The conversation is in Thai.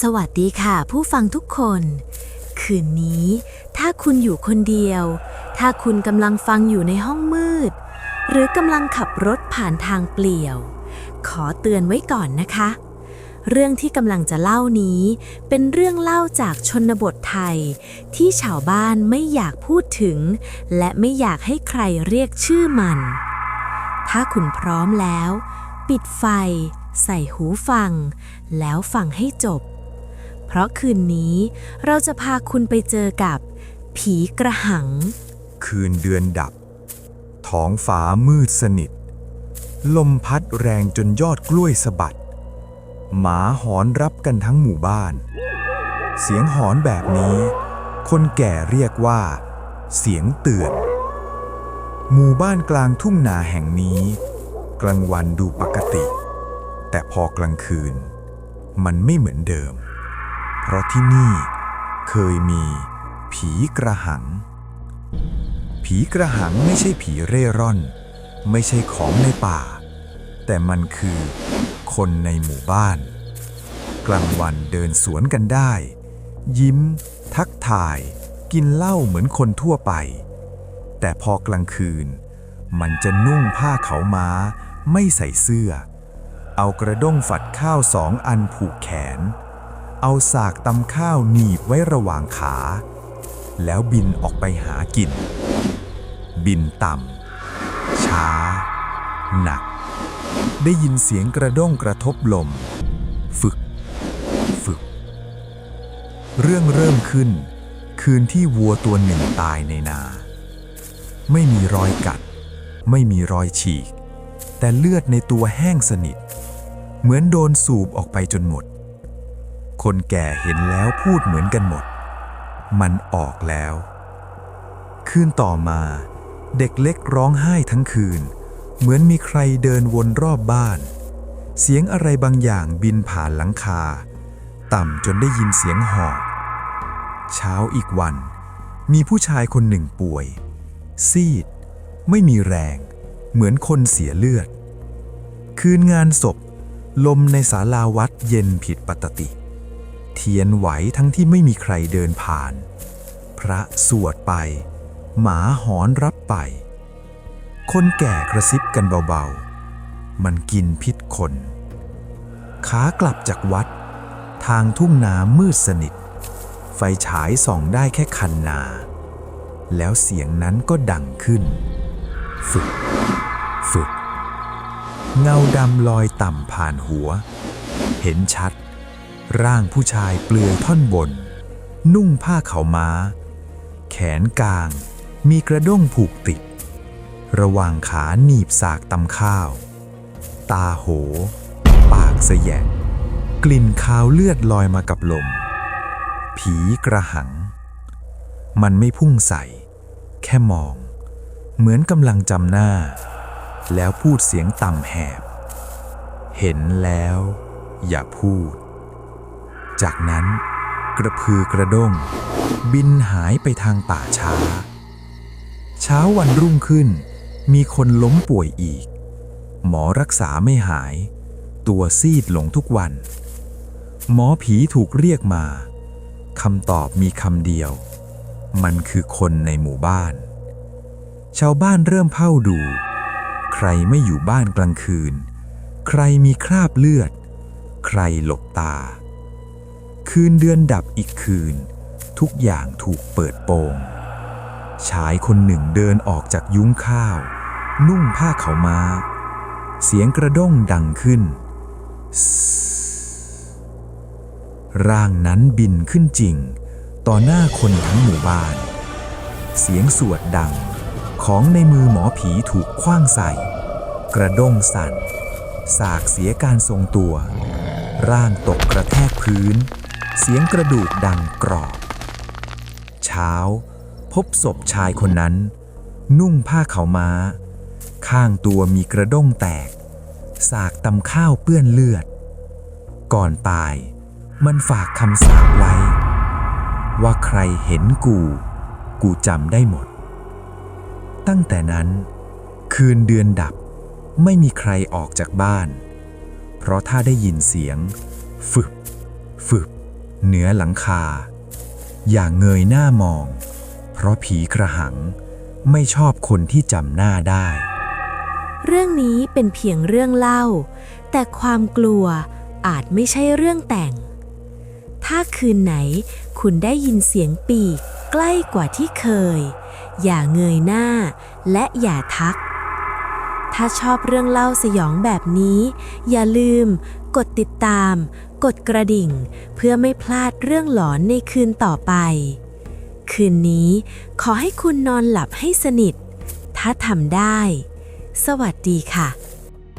สวัสดีค่ะ ผู้ฟังทุกคน คืนนี้ ถ้าคุณอยู่คนเดียว ถ้าคุณกำลังฟังอยู่ในห้องมืด หรือกำลังขับรถผ่านทางเปลี่ยว ขอเตือนไว้ก่อนนะคะ เรื่องที่กำลังจะเล่านี้ เป็นเรื่องเล่าจากชนบทไทย ที่ชาวบ้านไม่อยากพูดถึง และไม่อยากให้ใครเรียกชื่อมัน ถ้าคุณพร้อมแล้ว ปิดไฟ ใส่หูฟัง แล้วฟังให้จบ เพราะคืนนี้เราจะพาคุณไปเจอกับ ผีกระหัง คืนเดือนดับ ท้องฟ้ามืดสนิท ลมพัดแรงจนยอดกล้วยสะบัด หมาหอนรับกันทั้งหมู่บ้าน เสียงหอนแบบนี้ คนแก่เรียกว่า เสียงเตือน หมู่บ้านกลางทุ่งนาแห่งนี้ กลางวันดูปกติ แต่พอกลางคืน มันไม่เหมือนเดิม เพราะที่นี่เคยมีผีกระหัง ผีกระหังไม่ใช่ผีเร่ร่อน ไม่ใช่ของในป่า แต่มันคือคนในหมู่บ้าน กลางวันเดินสวนกันได้ ยิ้ม ทักทาย กินเหล้าเหมือนคนทั่วไป แต่พอกลางคืน มันจะนุ่งผ้าเขาม้า ไม่ใส่เสื้อ เอากระด้งฝัดข้าวสองอันผูกแขน เอาสากตำข้าวหนีบไว้ระหว่างขา แล้วบินออกไปหากิน บินต่ำ ช้า หนัก ได้ยินเสียงกระด้งกระทบลม ฝึก ฝึก เรื่องเริ่มขึ้น คืนที่วัวตัวหนึ่งตายในนา ไม่มีรอยกัด ไม่มีรอยฉีก แต่เลือดในตัวแห้งสนิท เหมือนโดนสูบออกไปจนหมด คนแก่เห็นแล้วพูดเหมือนกันหมด มันออกแล้ว คืนต่อมา เด็กเล็กร้องไห้ทั้งคืน เหมือนมีใครเดินวนรอบบ้าน เสียงอะไรบางอย่างบินผ่านหลังคา ต่ำจนได้ยินเสียงหอบเช้าอีกวัน มีผู้ชายคนหนึ่งป่วย ซีด ไม่มีแรง เหมือนคนเสียเลือด คืนงานศพ ลมในศาลาวัดเย็นผิดปกติ เทียนไหวทั้งที่ไม่มีใครเดินผ่าน พระสวดไป หมาหอนรับไป คนแก่กระซิบกันเบาๆ มันกินพิษคน ขากลับจากวัด ทางทุ่งนามืดสนิท ไฟฉายส่องได้แค่คันนา แล้วเสียงนั้นก็ดังขึ้น ฝึก ฝึก เงาดำลอยต่ำผ่านหัว เห็นชัด ร่างผู้ชายเปลือยท่อนบน นุ่งผ้าขาวม้า แขนกลาง มีกระด้งผูกติด ระหว่างขาหนีบสากตำข้าว ตาโห ปากเสยะกลิ่นคาวเลือดลอยมากับลม ผีกระหัง มันไม่พุ่งใส่ แค่มอง เหมือนกำลังจำหน้า แล้วพูดเสียงต่ำแหบ เห็นแล้ว อย่าพูด จากนั้นกระพือกระด้ง บินหายไปทางป่าช้า เช้าวันรุ่งขึ้น มีคนล้มป่วยอีก หมอรักษาไม่หาย ตัวซีดลงทุกวัน หมอผีถูกเรียกมาคำตอบมีคำเดียว มันคือคนในหมู่บ้าน ชาวบ้านเริ่มเผ่าดู ใครไม่อยู่บ้านกลางคืน ใครมีคราบเลือด ใครหลบตา คืนเดือนดับอีกคืน ทุกอย่างถูกเปิดโปง ชายคนหนึ่งเดินออกจากยุ้งข้าว นุ่งผ้าเขาม้า เสียงกระด้งดังขึ้น ร่างนั้นบินขึ้นจริง ต่อหน้าคนทั้งหมู่บ้าน เสียงสวดดังของในมือหมอผีถูกคว้างใส่ กระด้งสั่น สากเสียการทรงตัว ร่างตกกระแทกพื้น เสียงกระดูกดังกรอบ เช้า พบศพชายคนนั้น นุ่งผ้าขาวม้า ข้างตัวมีกระด้งแตก สากตำข้าวเปื้อนเลือด ก่อนตายมันฝากคำสาปไว้ ว่าใครเห็นกู กูจำได้หมด ตั้งแต่นั้น คืนเดือนดับไม่มีใครออกจากบ้าน เพราะถ้าได้ยินเสียง ฝึบฝึบ เหนือหลังคา อย่าเงยหน้ามอง เพราะผีกระหังไม่ชอบคนที่จำหน้าได้ เรื่องนี้เป็นเพียงเรื่องเล่า แต่ความกลัวอาจไม่ใช่เรื่องแต่ง ถ้าคืนไหนคุณได้ยินเสียงปีกใกล้กว่าที่เคย อย่าเงยหน้าและอย่าทัก ถ้าชอบเรื่องเล่าสยองแบบนี้ อย่าลืมกดติดตาม กดกระดิ่ง เพื่อไม่พลาดเรื่องหลอนในคืนต่อไป คืนนี้ขอให้คุณนอนหลับให้สนิท ถ้าทำได้ สวัสดีค่ะ